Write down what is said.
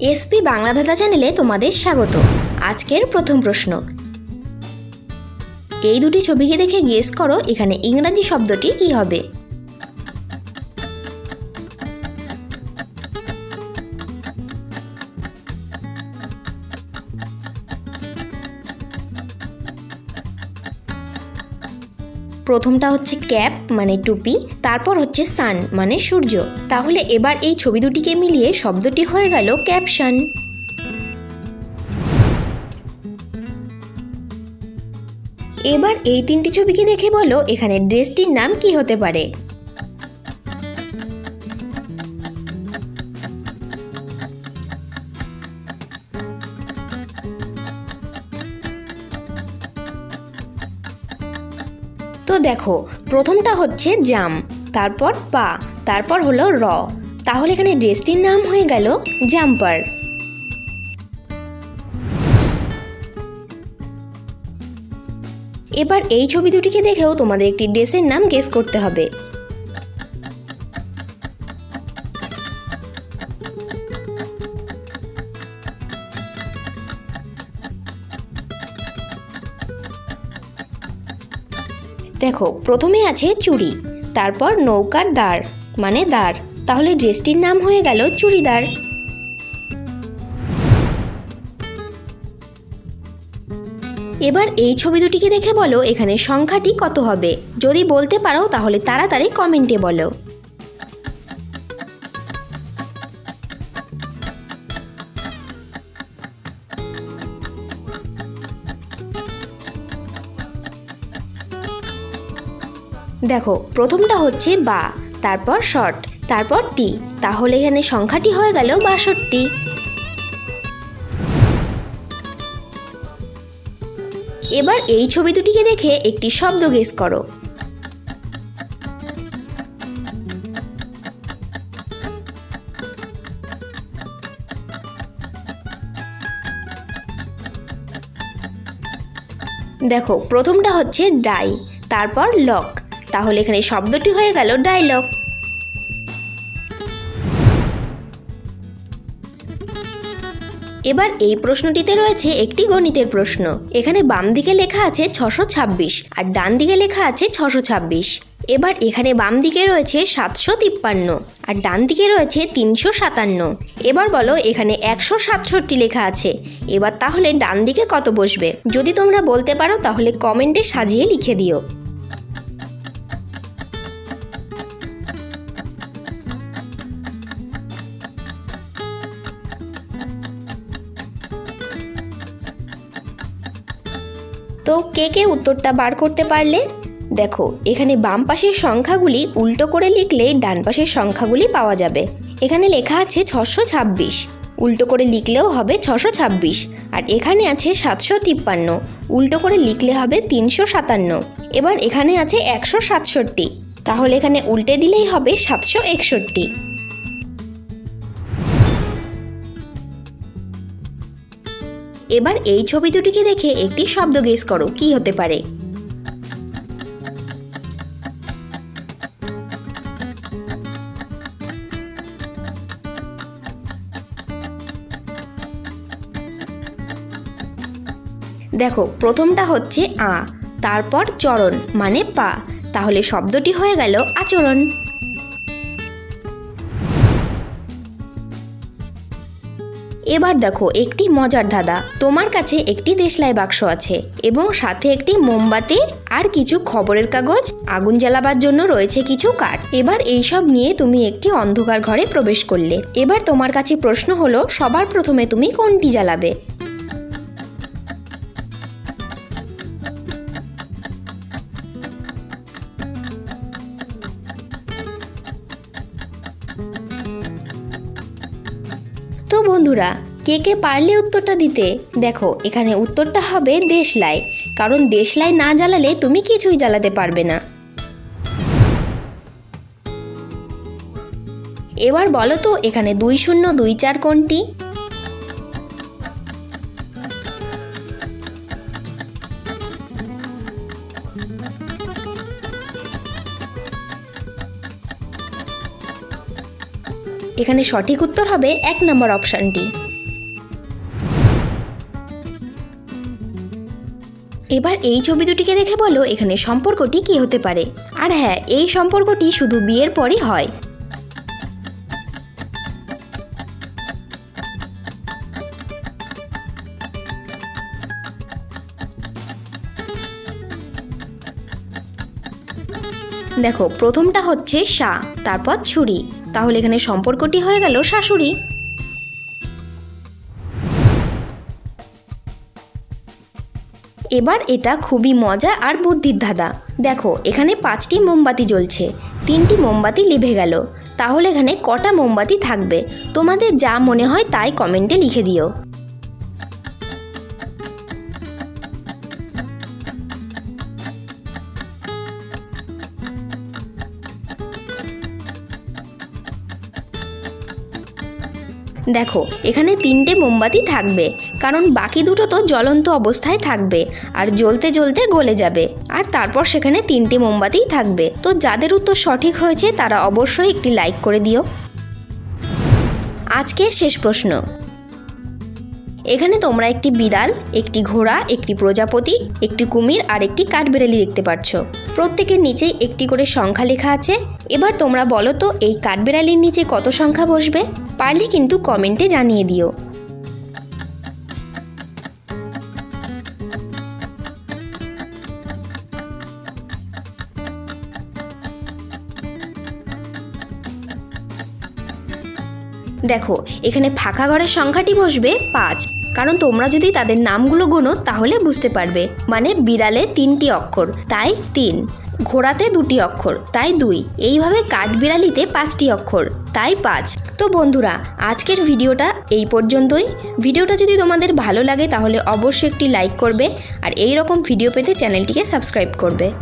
SP Bangla ধাঁধা চ্যানেলে তোমাদের স্বাগত। আজকের প্রথম প্রশ্ন। এই দুটি ছবিকে দেখে গেস করো এখানে ইংরাজি শব্দটি কি হবে। প্রথমটা হচ্ছে ক্যাপ মানে টুপি, তারপর হচ্ছে সান মানে সূর্য। তাহলে এবার এই ছবি দুটিকে মিলিয়ে শব্দটি হয়ে গেল ক্যাপশন এবার এই তিনটি ছবিকে দেখে বলো, এখানে ড্রেসটির নাম কি হতে পারে? দেখো, প্রথমটা হচ্ছে জাম, তারপর পা, তারপর হলো র। তাহলে এখানে ড্রেসটির নাম হয়ে গেল জাম্পার। এবার এই ছবি দুটিকে দেখেও তোমাদের একটি ড্রেসের নাম গেস করতে হবে। দেখো, প্রথমে আছে চুড়ি, তারপর নৌকার দ্বার মানে দ্বার। তাহলে ড্রেসটির নাম হয়ে গেল চুড়িদার। এবার এই ছবি দুটিকে দেখে বলো এখানে সংখ্যাটি কত হবে। যদি বলতে পারো, তাহলে তাড়াতাড়ি কমেন্টে বলো। দেখো, প্রথমটা হচ্ছে বা, তারপর শর্ট, তারপর টি। তাহলে এখানে সংখ্যাটি হয়ে গেল বাষট্টি। এবার এই ছবি দুটিকে দেখে একটি শব্দ গেস করো। দেখো, প্রথমটা হচ্ছে ডাই তারপর লক তাহলে এখানে শব্দটি হয়ে গেল ডায়লগ এবার এই প্রশ্নটিতে রয়েছে একটি গণিতের প্রশ্ন। এখানে বাম দিকে লেখা আছে ছশো ছাব্বিশ আর ডান দিকে লেখা আছে ছশো ছাব্বিশ। এবার এখানে বাম দিকে রয়েছে সাতশো তিপ্পান্ন আর ডান দিকে রয়েছে তিনশো সাতান্ন। এবার বলো এখানে একশো সাতষট্টি লেখা আছে। এবার তাহলে ডান দিকে কত বসবে? যদি তোমরা বলতে পারো তাহলে কমেন্টে সাজিয়ে লিখে দিও। কে কে উত্তরটা বার করতে পারলে? দেখো, এখানে বাম পাশের সংখ্যাগুলি উল্টো করে লিখলে ডান পাশের সংখ্যাগুলি পাওয়া যাবে। এখানে লেখা আছে ছশো ছাব্বিশ, উল্টো করে লিখলেও হবে ছশো ছাব্বিশ, আর এখানে আছে সাতশো তিপ্পান্ন, উল্টো করে লিখলে হবে তিনশো সাতান্ন। এবার এখানে আছে একশো সাতষট্টি, তাহলে এখানে উল্টে দিলেই হবে সাতশো একষট্টি। এবার এই ছবি দুটিকে দেখে একটি শব্দ গেস করো, কি হতে পারে? দেখো, প্রথমটা হচ্ছে আ, তারপর চরণ মানে পা। তাহলে শব্দটি হয়ে গেল আচরণ। এবার দেখো, একটি মজার ধাঁধা। তোমার কাছে একটি দেশলাই বাক্স আছে এবং সাথে একটি মোমবাতি আর কিছু খবরের কাগজ। আগুন জ্বালাবার জন্য রয়েছে কিছু কাঠ। এবার এইসব নিয়ে তুমি একটি অন্ধকার ঘরে প্রবেশ করলে। এবার তোমার কাছে প্রশ্ন হলো, সবার প্রথমে তুমি কোনটি জ্বালাবে? বন্ধুরা, কে কে পারলে উত্তরটা দিতে? দেখো, এখানে উত্তরটা হবে দেশলাই। কারণ দেশলাই না জ্বালালে তুমি কিছুই জ্বালাতে পারবে না। এবার বলো তো, এখানে দুই শূন্য দুই চার কোনটি? এখানে সঠিক উত্তর হবে এক নম্বর অপশানটি। এবার এই ছবি দুটিকে দেখে বলো, এখানে সম্পর্কটি কি হতে পারে? আর হ্যাঁ এই সম্পর্কটি শুধু বিয়ের পরই হয়। দেখো, প্রথমটা হচ্ছে সা তারপর ছুরি। তাহলে এখানে সম্পর্কটি হয়ে গেল শাশুড়ি। এবার এটা খুবই মজা আর বুদ্ধির ধাঁধা। দেখো, এখানে পাঁচটি মোমবাতি জ্বলছে, তিনটি মোমবাতি লিভে গেল। তাহলে এখানে কটা মোমবাতি থাকবে? তোমাদের যা মনে হয় তাই কমেন্টে লিখে দিও। দেখো, এখানে তিনটে মোমবাতি থাকবে, কারণ বাকি দুটো তো জ্বলন্ত অবস্থায় থাকবে, আর জ্বলতে জ্বলতে গলে যাবে। আর তারপর সেখানে তিনটে মোমবাতিই থাকবে। তো যাদের উত্তর সঠিক হয়েছে, তারা অবশ্যই একটি লাইক করে দিও। আজকে শেষ প্রশ্ন। এখানে তোমরা একটি বিড়াল, একটি ঘোড়া, একটি প্রজাপতি, একটি কুমির আর একটি কাঠবেড়ালি দেখতে পাচ্ছ প্রত্যেকের নিচেই একটি করে সংখ্যা লেখা আছে। এবার তোমরা বলো তো, এই কাঠবেড়ালির নিচে কত সংখ্যা বসবে? পারলে কিন্তু কমেন্টে জানিয়ে দিও। দেখো, এখানে ফাঁকা ঘরের সংখ্যাটি বসবে পাঁচ। কারণ তোমরা যদি তাদের নামগুলো গোনো, তাহলে বুঝতে পারবে। মানে বিড়ালে তিনটি অক্ষর, তাই তিন। ঘোড়াতে দুটি অক্ষর, তাই দুই। এইভাবে কাঠবিড়ালিতে পাঁচটি অক্ষর, তাই পাঁচ। তো বন্ধুরা, আজকের ভিডিওটা এই পর্যন্তই। ভিডিওটা যদি তোমাদের ভালো লাগে, তাহলে অবশ্যই একটি লাইক করবে আর এই রকম ভিডিও পেতে চ্যানেলটিকে সাবস্ক্রাইব করবে।